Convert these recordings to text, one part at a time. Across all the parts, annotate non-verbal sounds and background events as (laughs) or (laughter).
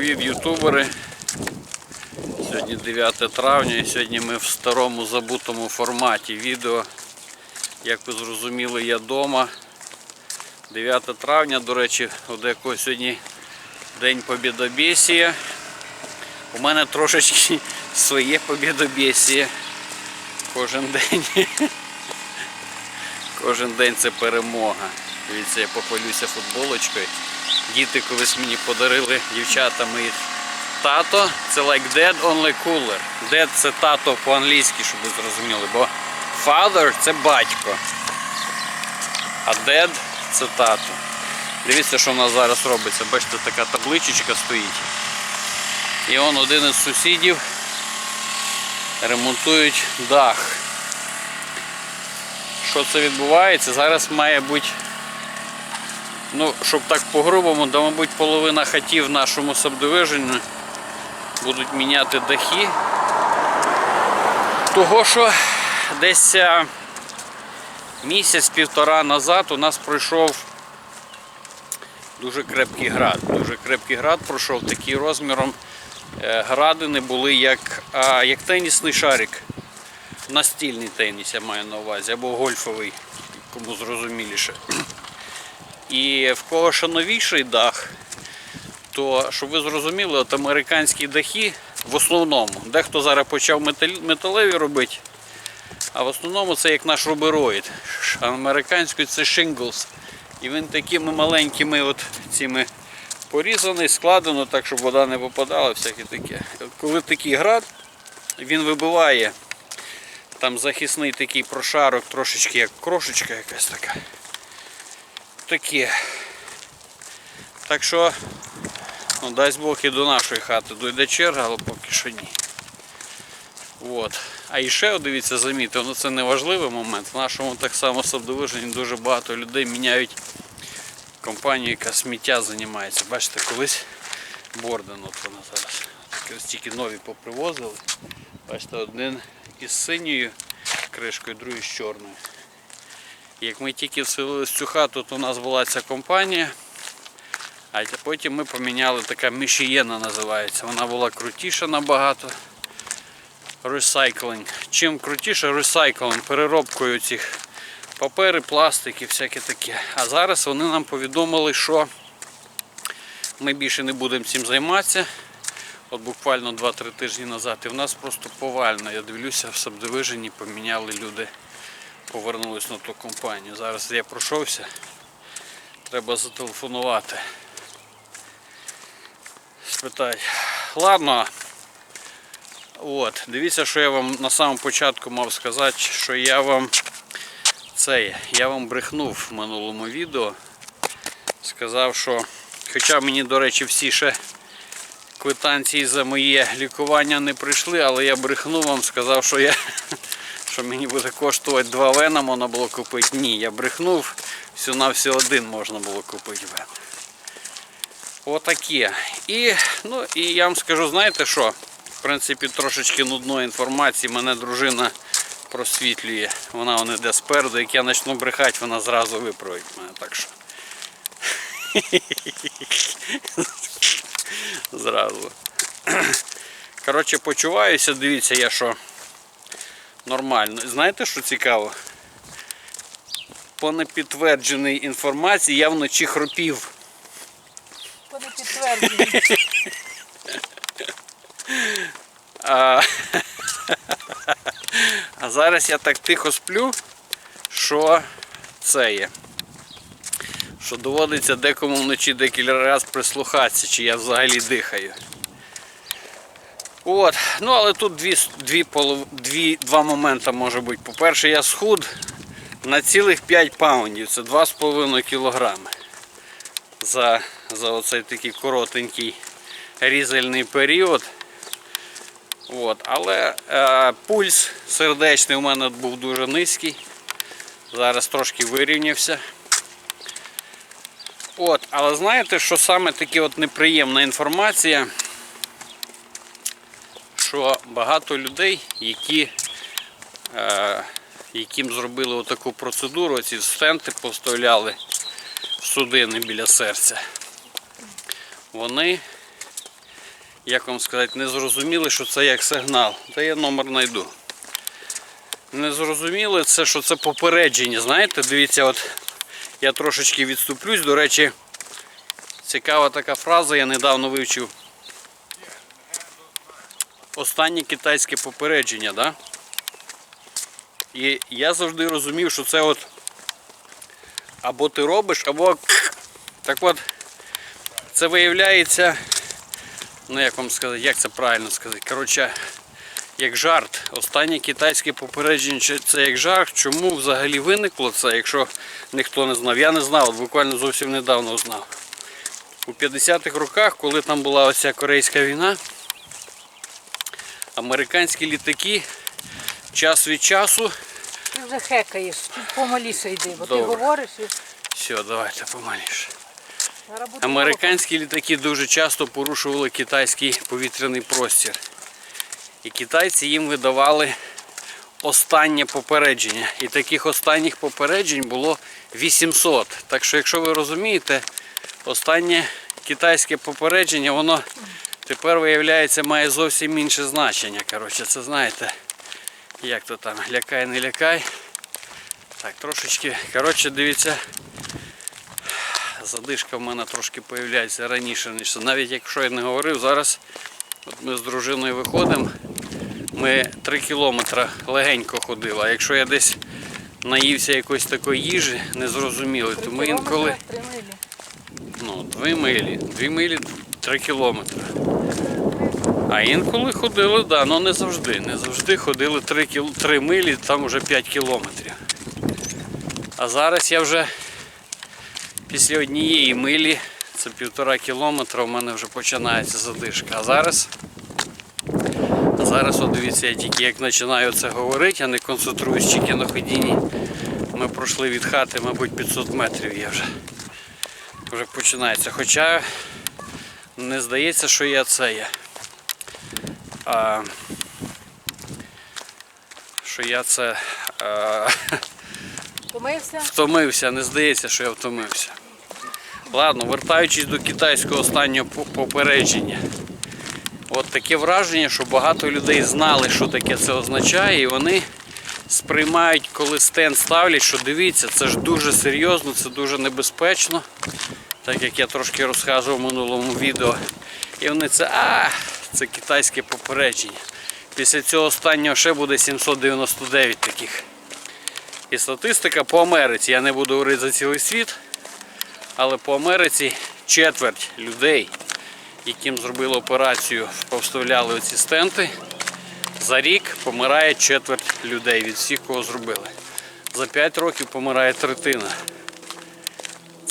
Привіт, ютубери. Сьогодні 9 травня і сьогодні ми в старому забутому форматі відео. Як ви зрозуміли, я вдома. 9 травня, до речі, от якого сьогодні День Побєдобєсія. У мене трошечки (laughs) своє побєдобєсіє. Кожен день. (laughs) Кожен день це перемога. Дивіться, я похвалюся футболочкою. Діти колись мені подарили дівчата мої тато. Це like dad only cooler. Dad це тато по-англійськи, щоб ви зрозуміли, бо father це батько. А dad це тато. Дивіться, що в нас зараз робиться. Бачите, така табличечка стоїть. І он один із сусідів ремонтують дах. Що це відбувається? Зараз має бути, ну, щоб так по-грубому, то, мабуть, половина хатів в нашому сабдивижені будуть міняти дахи. Того, що десь місяць-півтора назад у нас пройшов дуже крепкий град. Дуже крепкий град пройшов такий розміром. Е, Градини були як, а, як тенісний шарик. Настільний теніс я маю на увазі, або гольфовий, кому зрозуміліше. І в кого ще новіший дах, то щоб ви зрозуміли, от американські дахи в основному, дехто зараз почав металеві робити, а в основному це як наш рубероїд. А американською це shingles. І він такими маленькими от цими порізаний, складено так, щоб вода не попадала, всяке таке. Коли такий град, він вибиває там захисний такий прошарок, трошечки як крошечка якась така. Таке. Так що, ну дасть Бог і до нашої хати дойде черга, але поки що ні. От. А ще, дивіться, замітив, ну це не важливий момент. В нашому так само сабдивижені дуже багато людей міняють компанію, яка сміття займається. Бачите, колись Борден, от вона зараз. Ось тільки нові попривозили. Бачите, один із синьою кришкою, другий з чорною. Як ми тільки вселилися в цю хату, то у нас була ця компанія. А потім ми поміняли така мішієна називається. Вона була крутіша набагато. Ресайклинг. Чим крутіше ресайклинг, переробкою цих папери, пластики, всяке таке. А зараз вони нам повідомили, що ми більше не будемо цим займатися. От буквально 2-3 тижні назад. І в нас просто повально. Я дивлюся, в Сабдивижені поміняли люди, повернулись на ту компанію. Зараз я пройшовся. Треба зателефонувати. Спитай. Ладно. От, дивіться, що я вам на самому початку мав сказати, що я вам це, я вам брехнув в минулому відео. Сказав, що, хоча мені, до речі, всі ще квитанції за моє лікування не прийшли, але я брехнув вам, сказав, що я що мені буде коштувати два вена, можна було купити. Ні, я брехнув, всю на всю один можна було купити вен. Отаке. І, ну, і я вам скажу, знаєте що? В принципі, трошечки нудної інформації мене дружина просвітлює. Вона вон іде спереду, як я почну брехати, вона зразу виправить мене. Так що. (laughs) Зразу. Коротше, почуваюся, дивіться, я що нормально. Знаєте, що цікаво? По непідтвердженій інформації я вночі хропів. Вони підтверджені. А, а зараз я так тихо сплю, що це є. Що доводиться декому вночі декілька разів прислухатися, чи я взагалі дихаю. От, ну але тут дві, дві, дві, два моменти може бути. По-перше, я схуд на цілих 5 паундів, це 2,5 кілограми. За, за оцей такий коротенький різальний період. От, але е, пульс сердечний у мене був дуже низький. Зараз трошки вирівнявся. От, але знаєте, що саме таке от неприємна інформація, що багато людей, які, е, яким зробили отаку процедуру, ці стенти поставляли судини біля серця, вони як вам сказати, не зрозуміли, що це як сигнал. Та я номер знайду. Не зрозуміли це, що це попередження. Знаєте, дивіться, от я трошечки відступлюсь. До речі, цікава така фраза, я недавно вивчив. Останнє китайське попередження, да? І я завжди розумів, що це от або ти робиш, або так от це виявляється, ну як вам сказати, як це правильно сказати? Коротше, як жарт. Останнє китайське попередження це як жарт. Чому взагалі виникло це, якщо ніхто не знав? Я не знав, от буквально зовсім недавно знав. У 50-х роках, коли там була оця корейська війна, американські літаки час від часу. Ти вже хекаєш, чуть помаліше йди, бо Добре. ти говориш і Все, давайте помаліше. Американські літаки дуже часто порушували китайський повітряний простір. І китайці їм видавали останнє попередження. І таких останніх попереджень було 800. Так що, якщо ви розумієте, останнє китайське попередження, воно тепер виявляється має зовсім інше значення. Коротше, це знаєте, як то там, лякай, не лякай. Так, трошечки, коротше, дивіться, задишка в мене трошки появляється раніше, ніж це. навіть якщо я не говорив, зараз от ми з дружиною виходимо, ми 3 кілометри легенько ходили, а якщо я десь наївся якоїсь такої їжі, незрозумілої, то ми інколи Три милі. ну, 2 милі, 2 милі 3 кілометри. А інколи ходили, да, але не завжди. Не завжди ходили 3, кіл... 3 милі, там вже 5 кілометрів. А зараз я вже після однієї милі, це півтора кілометра, у мене вже починається задишка. А зараз, а зараз, от дивіться, я тільки як починаю це говорити, я не концентруюсь тільки на ходінні. Ми пройшли від хати, мабуть, 500 метрів я вже. Вже починається. Хоча не здається, що я це є. А, що я це а, Помився? втомився, не здається, що я втомився. Ладно, вертаючись до китайського останнього попередження. От таке враження, що багато людей знали, що таке це означає, і вони сприймають, коли стенд ставлять, що дивіться, це ж дуже серйозно, це дуже небезпечно. Так як я трошки розказував в минулому відео. І вони це, а, це китайське попередження. Після цього останнього ще буде 799 таких. І статистика по Америці, я не буду говорити за цілий світ, але по Америці четверть людей, яким зробили операцію, повставляли оці стенти, за рік помирає четверть людей від всіх, кого зробили. За 5 років помирає третина.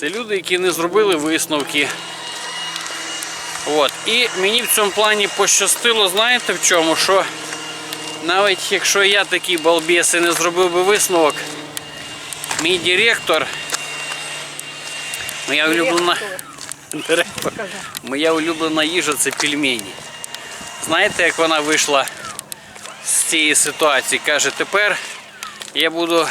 Це люди, які не зробили висновки. От. І мені в цьому плані пощастило, знаєте в чому? Що навіть якщо я такий балбес і не зробив би висновок, мій директор, моя улюблена, директор, моя улюблена їжа це пельмені. Знаєте, як вона вийшла з цієї ситуації? Каже, тепер я буду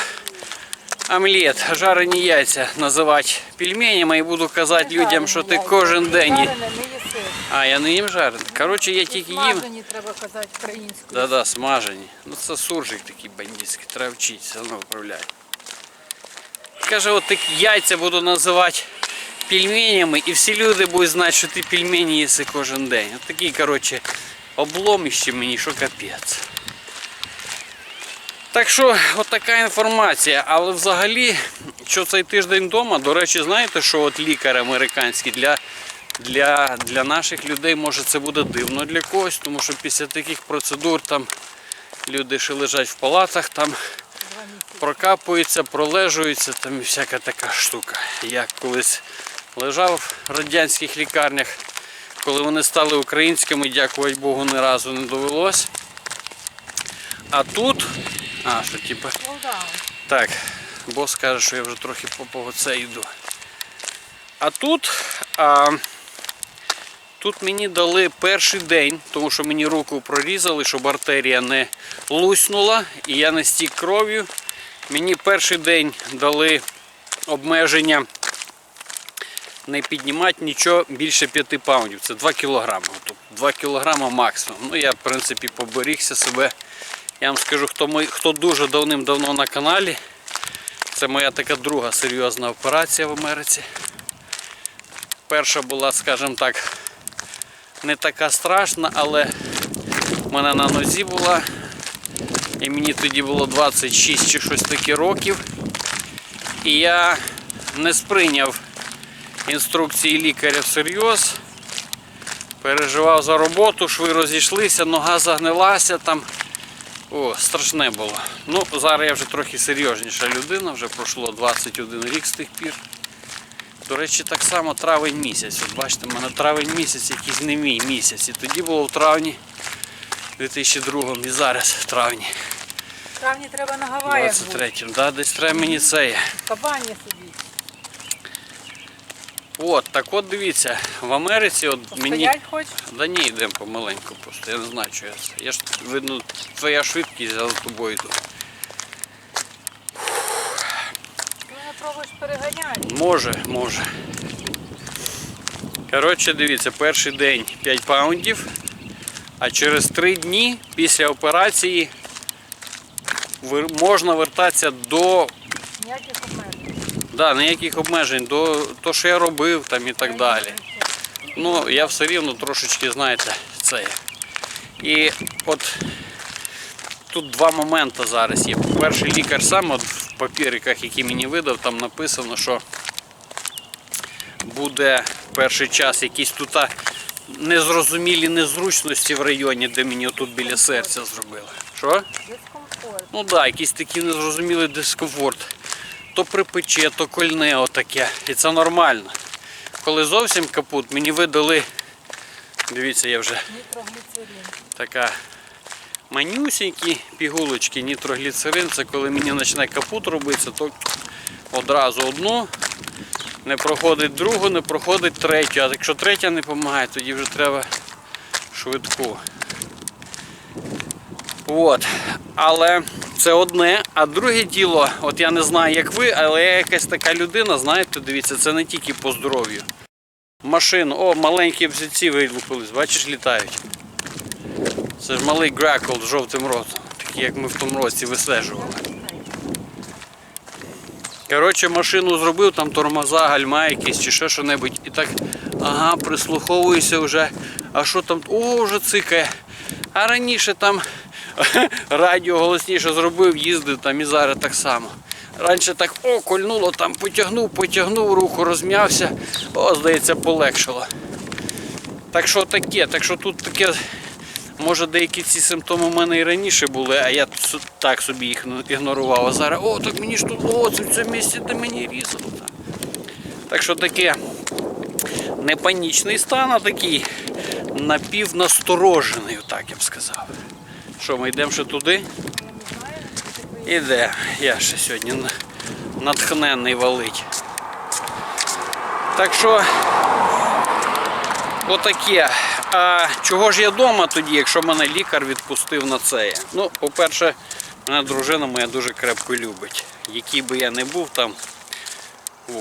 омлет, жарені яйця називати пельменями і буду казати людям, що ти кожен день. їх- Жарене, не їси. А, я не їм жарений. Коротше, я тільки їм. Смажені треба казати українською. Да-да, смажені. Ну це суржик такий бандитський, треба вчитися, воно виправляє. Каже, от такі яйця буду називати пельменями, і всі люди будуть знати, що ти пельмені їси кожен день. От такий, коротше, обломище мені, що капець. Так що, от інформація. Але взагалі, що цей тиждень вдома, до речі, знаєте, що от лікар американський для, для, для наших людей може це буде дивно для когось, тому що після таких процедур там люди ще лежать в палатах, там прокапуються, пролежуються, там і всяка така штука. Я колись лежав в радянських лікарнях, коли вони стали українськими, дякувати Богу, ні разу не довелось. А тут, а, що типу, так, бос каже, що я вже трохи по по це йду. А тут, а, тут мені дали перший день, тому що мені руку прорізали, щоб артерія не луснула і я не стік кров'ю. Мені перший день дали обмеження не піднімати нічого більше 5 паундів. Це 2 кілограми. Тобто 2 кілограми максимум. Ну я в принципі поберігся себе. Я вам скажу, хто, мой, хто дуже давним-давно на каналі. Це моя така друга серйозна операція в Америці. Перша була, скажімо так, не така страшна, але в мене на нозі була. І мені тоді було 26 чи щось таке років. І я не сприйняв інструкції лікаря всерйоз. Переживав за роботу, шви розійшлися, нога загнилася там. О, страшне було. Ну, зараз я вже трохи серйозніша людина, вже пройшло 21 рік з тих пір. До речі, так само травень місяць. От бачите, в мене травень місяць якийсь не мій місяць. І тоді було в травні 2002 і зараз в травні В травні треба на Гаваях 23-му. Да, десь треба мені це. кабані сидіти. От, так от дивіться, в Америці от мені. Постоять хочеш? Да ні, йдемо помаленьку просто. Я не знаю, що я це. Я ж видно, твоя швидкість, я за тобою йду. Ти мене пробуєш переганяти. Може, може. Коротше, дивіться, перший день 5 паундів, а через 3 дні після операції можна вертатися до Ніяких. Да, ніяких обмежень, до того, що я робив там і так далі. Ну, я все рівно трошечки, знаєте, це. І от тут два моменти зараз є. Перший лікар сам от в папіриках, які мені видав, там написано, що буде перший час якісь тут незрозумілі незручності в районі, де мені тут біля серця зробили. Що? Дискомфорт. Ну так, да, якийсь такий незрозумілий дискомфорт. То припече, то кольне отаке. І це нормально. Коли зовсім капут, мені видали, дивіться, я вже така манюсенькі пігулочки, нітрогліцерин. Це коли мені починає капут робитися, то одразу одну, не проходить другу, не проходить третю. А якщо третя не допомагає, тоді вже треба швидку. От. Але це одне. А друге діло, от я не знаю, як ви, але я якась така людина, знаєте, дивіться, це не тільки по здоров'ю. Машину, о, маленькі бзиці вилупились, бачиш, літають. Це ж малий гракл з жовтим ротом, такий як ми в тому році вислежували. Коротше, машину зробив, там тормоза, гальма якісь чи ще що-небудь. І так, ага, прислуховуюся вже. А що там? О, вже цикає. А раніше там (laughs) радіо голосніше зробив, їздив там і зараз так само. Раніше так о, кольнуло, там потягнув, потягнув руку, розм'явся. О, здається, полегшило. Так що таке, так що тут таке, може деякі ці симптоми у мене і раніше були, а я так собі їх ігнорував. А зараз, о, так мені ж тут, о, це в цьому місці, де мені різало. Так що таке не панічний стан, а такий напівнасторожений, так я б сказав. Що, ми йдемо ще туди? Іде. Я ще сьогодні на- натхненний валить. Так що отаке. А чого ж я вдома тоді, якщо мене лікар відпустив на це? Ну, по-перше, мене дружина моя дуже крепко любить. Який би я не був там.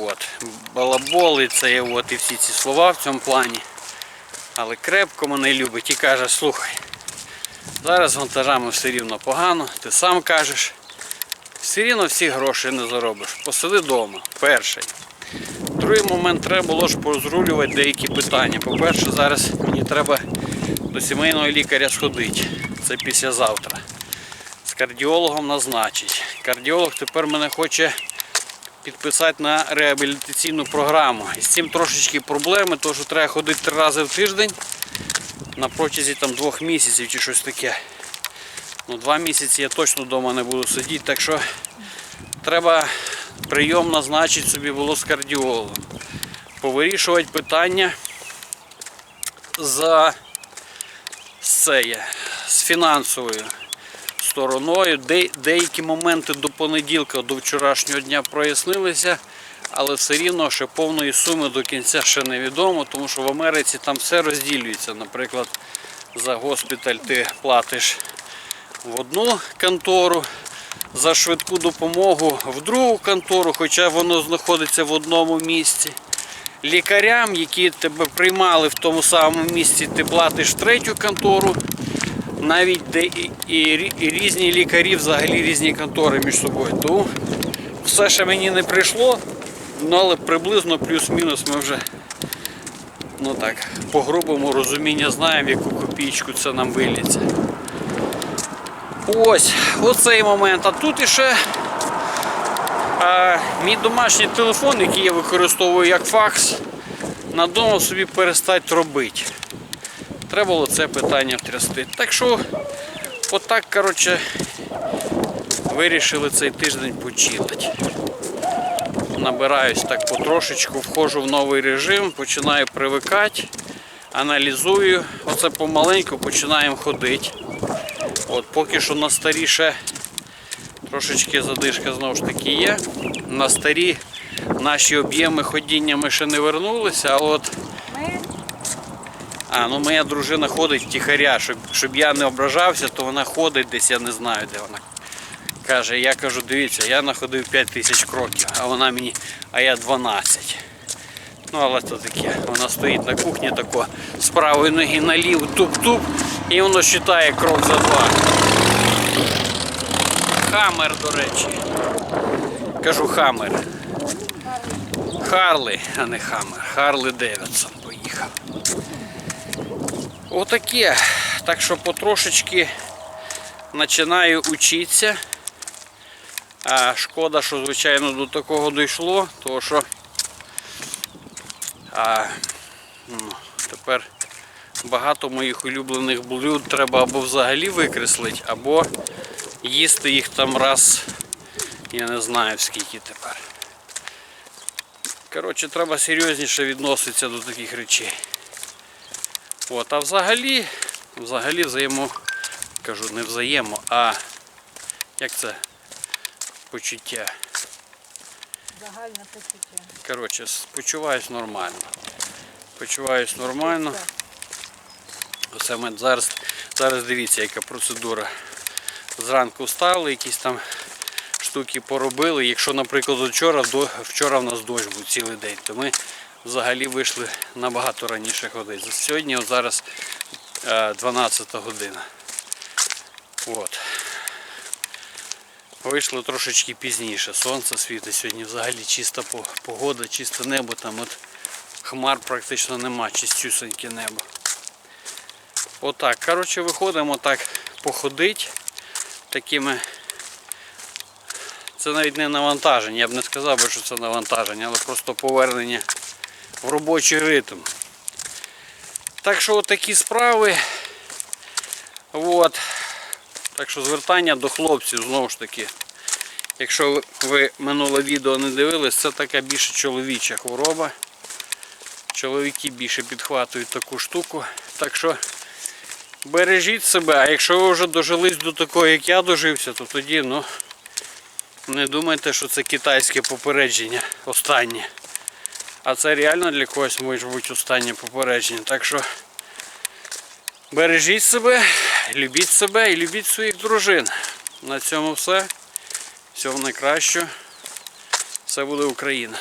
От, балаболи, це от, і всі ці слова в цьому плані. Але крепко мене любить і каже, слухай, зараз з вантажами все рівно погано, ти сам кажеш. Все рівно всі гроші не заробиш. Посиди вдома. Перший. Другий момент треба було ж порозрулювати деякі питання. По-перше, зараз мені треба до сімейного лікаря сходити. Це післязавтра. З кардіологом назначить. Кардіолог тепер мене хоче підписати на реабілітаційну програму. І з цим трошечки проблеми, тому що треба ходити три рази в тиждень на протязі там, двох місяців чи щось таке. Ну, два місяці я точно вдома не буду сидіти, так що треба прийом назначити собі було з кардіологом. Повирішувати питання за з з фінансовою стороною. Де, деякі моменти до понеділка, до вчорашнього дня прояснилися, але все рівно ще повної суми до кінця ще невідомо, тому що в Америці там все розділюється. Наприклад, за госпіталь ти платиш в одну контору, за швидку допомогу в другу контору, хоча воно знаходиться в одному місці. лікарям, які тебе приймали в тому самому місці, ти платиш третю контору. Навіть де і, і різні лікарі, взагалі різні контори між собою. Тому все ще мені не прийшло, ну, але приблизно плюс-мінус ми вже ну так, по грубому розумінню знаємо, яку копійку це нам виліться. Ось, оцей момент. А тут іще а, мій домашній телефон, який я використовую як факс, надумав собі перестати робити. Треба було це питання втрясти. Так що, отак, коротше, вирішили цей тиждень почилити. Набираюсь так потрошечку, входжу в новий режим, починаю привикати, аналізую. Оце помаленьку починаємо ходити. От поки що на старі ще трошечки задишка знову ж таки є. На старі наші об'єми ходіння ми ще не вернулися, а от а, ну моя дружина ходить втіхаря, щоб, щоб я не ображався, то вона ходить десь, я не знаю, де вона. Каже, я кажу, дивіться, я находив 5 тисяч кроків, а вона мені, а я 12. Ну, але то таке. Вона стоїть на кухні тако, з правої ноги на ліву, туп-туп, і воно вважає крок за два. Хаммер, до речі. Кажу хаммер. Харлі, а не хаммер. Харлі Девідсон поїхав. Отаке. Так що потрошечки починаю учитися. Шкода, що звичайно до такого дійшло, тому що а, ну, тепер багато моїх улюблених блюд треба або взагалі викреслити, або їсти їх там раз, я не знаю скільки тепер. Коротше, треба серйозніше відноситися до таких речей. От, а взагалі, взагалі взаємо, кажу, не взаємо, а як це почуття. загальне почуття. Коротше, почуваюсь нормально. Почуваюсь нормально. Ми зараз, зараз дивіться, яка процедура. Зранку встали, якісь там штуки поробили. Якщо, наприклад, вчора, до- вчора в нас дощ був цілий день, то ми взагалі вийшли набагато раніше ходити. Сьогодні зараз е, 12 година. От. Вийшло трошечки пізніше. Сонце світить сьогодні взагалі чиста погода, чисте небо. Там от хмар практично нема, чистюсеньке небо. Отак. Коротше, виходимо так походити такими. Це навіть не навантаження, я б не сказав що це навантаження, але просто повернення в робочий ритм. Так що от такі справи. От. Так що звертання до хлопців знову ж таки. Якщо ви- минуле відео не дивились, це така більше чоловіча хвороба. Чоловіки більше підхватують таку штуку. Так що бережіть себе, а якщо ви вже дожились до такого, як я дожився, то тоді ну, не думайте, що це китайське попередження останнє. А це реально для когось може бути останнє попередження. Так що Бережіть себе, любіть себе і любіть своїх дружин. На цьому все. Всього найкращого. Все буде Україна.